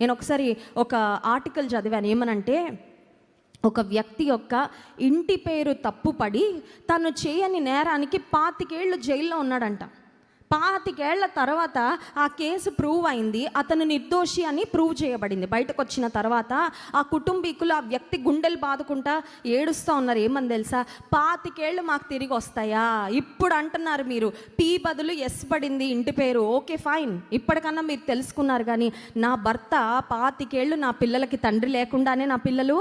నేను ఒకసారి ఒక ఆర్టికల్ చదివాను. ఏమనంటే ఒక వ్యక్తి యొక్క ఇంటి పేరు తప్పుపడి తను చేయని నేరానికి పాతికేళ్ళు జైల్లో ఉన్నాడంట. పాతికేళ్ళ తర్వాత ఆ కేసు ప్రూవ్ అయింది అతను నిర్దోషి అని ప్రూవ్ చేయబడింది. బయటకు వచ్చిన తర్వాత ఆ కుటుంబీకులు ఆ వ్యక్తి గుండెలు బాదుకుంటా ఏడుస్తూ ఉన్నారు. ఏమని తెలుసా? పాతికేళ్ళు మాకు తిరిగి వస్తాయా? ఇప్పుడు అంటున్నారు మీరు. పీ బదులు ఎస్ పడింది ఇంటి పేరు. Okay fine. ఇప్పటికన్నా మీరు తెలుసుకున్నారు కానీ నా భర్త పాతికేళ్ళు నా పిల్లలకి తండ్రి లేకుండానే నా పిల్లలు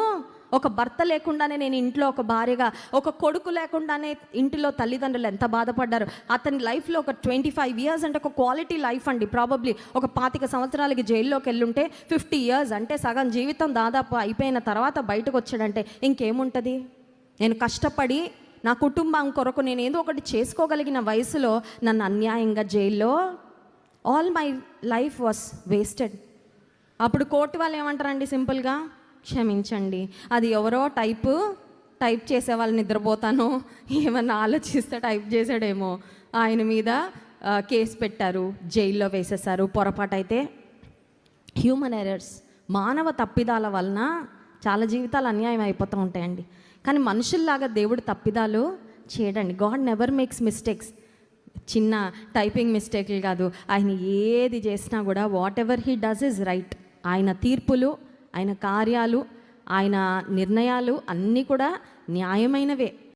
ఒక భర్త లేకుండానే నేను ఇంట్లో ఒక భార్యగా ఒక కొడుకు లేకుండానే ఇంటిలో తల్లిదండ్రులు ఎంత బాధపడ్డారు. అతని లైఫ్లో ఒక ట్వంటీ ఫైవ్ ఇయర్స్ అంటే ఒక క్వాలిటీ లైఫ్ అండి. ప్రాబబ్లీ ఒక పాతిక సంవత్సరాలకి జైల్లోకి వెళ్ళుంటే ఫిఫ్టీ ఇయర్స్ అంటే సగం జీవితం దాదాపు అయిపోయిన తర్వాత బయటకు వచ్చాడంటే ఇంకేముంటుంది? నేను కష్టపడి నా కుటుంబం కొరకు నేను ఏదో ఒకటి చేసుకోగలిగిన వయసులో నన్ను అన్యాయంగా జైల్లో all my life was wasted అప్పుడు కోర్టు వాళ్ళు ఏమంటారండి సింపుల్గా? క్షమించండి. అది ఎవరో టైపు టైప్ చేసే వాళ్ళు నిద్రపోతాను ఏమన్నా ఆలోచిస్తే టైప్ చేశాడేమో. ఆయన మీద కేసు పెట్టారు జైల్లో వేసేసారు. పొరపాటైతే హ్యూమన్ ఎరర్స్ మానవ తప్పిదాల వలన చాలా జీవితాలు అన్యాయం అయిపోతూ ఉంటాయండి. కానీ మనుషుల్లాగా దేవుడు తప్పిదాలు చేయడండి. God never makes mistakes. చిన్న టైపింగ్ మిస్టేక్లు కాదు. ఆయన ఏది చేసినా కూడా whatever he does is right. ఆయన తీర్పులు ఆయన కార్యాలు ఆయన నిర్ణయాలు అన్నీ కూడా న్యాయమైనవే.